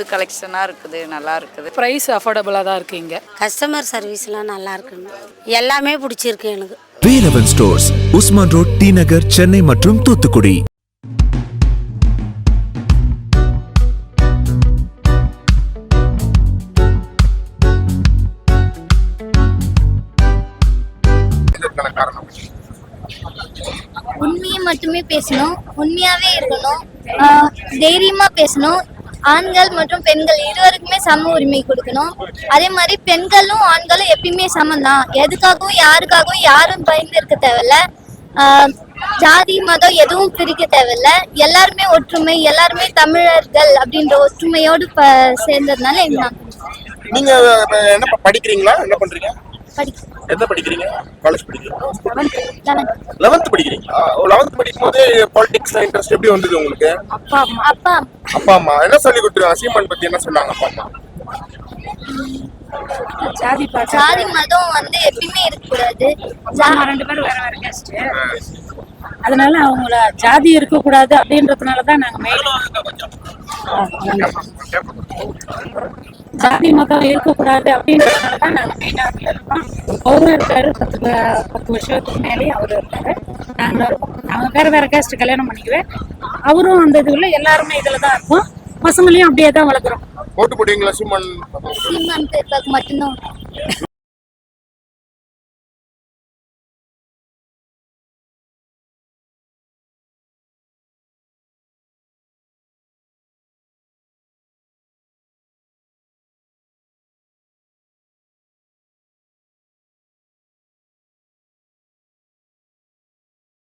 புது கலெக்ஷனாக இருக்குது நல்லா இருக்குது. ப்ரைஸ் அஃபோர்டபுளாக தான் இருக்குது இங்கே. கஸ்டமர் சர்வீஸ்லாம் நல்லா இருக்குங்க. எல்லாமே பிடிச்சிருக்கு எனக்கு. Velavan stores Usman road T Nagar Chennai மற்றும் தூத்துக்குடி. உண்மையை மட்டுமே பேசணும் உண்மையாவே இருக்கணும் தைரியமா பேசணும் ஆண்கள் மற்றும் பெண்கள் இருவருக்குமே சம உரிமை கொடுக்கணும். அதே மாதிரி பெண்களும் ஆண்களும் எப்பயுமே சமம்தான். எதுக்காகவும் யாருக்காகவும் யாரும் பயந்து இருக்க தேவையில்ல. ஆஹ் ஜாதி மதம் எதுவும் பிரிக்க தேவையில்ல. எல்லாருமே ஒற்றுமை எல்லாருமே தமிழர்கள் அப்படின்ற ஒற்றுமையோடு சேர்ந்ததுனால என்ன நீங்க என்ன படிக்கிறீங்களா? என்ன பண்றீங்க? என்ன படிக்கிறீங்க? காலேஜ் படிக்கிறீங்க. லெவன்த் படிக்கிறீங்களா? லெவன்த் படிக்கும் போது பாலிடிக்ஸ்ல இன்ட்ரெஸ்ட் எப்படி வந்தது உங்களுக்கு? அப்பா அம்மா அப்பா. அப்பா அம்மா என்ன சொல்லி கொடுத்துருக்காங்க? சீமான் பத்தி என்ன சொன்னாங்க அப்பா அம்மா? ஜாதி ஜாதி மதம் வந்து எப்பயுமே இருக்கக்கூடாது. ரெண்டு பேரும் வேற வேற கேஸ்ட் அதனால அவங்கள ஜாதி இருக்கக்கூடாது அப்படின்றதுனால தான் நாங்கள் மெயின் ஜாதி மதம் இருக்கக்கூடாது அப்படின்றதுனால தான் நாங்கள் மெயினாக இருக்கோம். அவரும் இருக்காரு பத்து பத்து வருஷத்துக்கு மேலேயே அவரும் இருக்காரு. நாங்கள் இருக்கோம் நாங்கள் வேற வேற கேஸ்ட் கல்யாணம் பண்ணிக்குவேன். அவரும் அந்த இதுல எல்லாருமே இதில் தான் இருப்போம். பசங்களையும் அப்படியே தான் வளர்க்குறோம். ஓட்டு போடுவீங்களா சீமான்? சீமான் பேருக்கு மட்டும்தான்.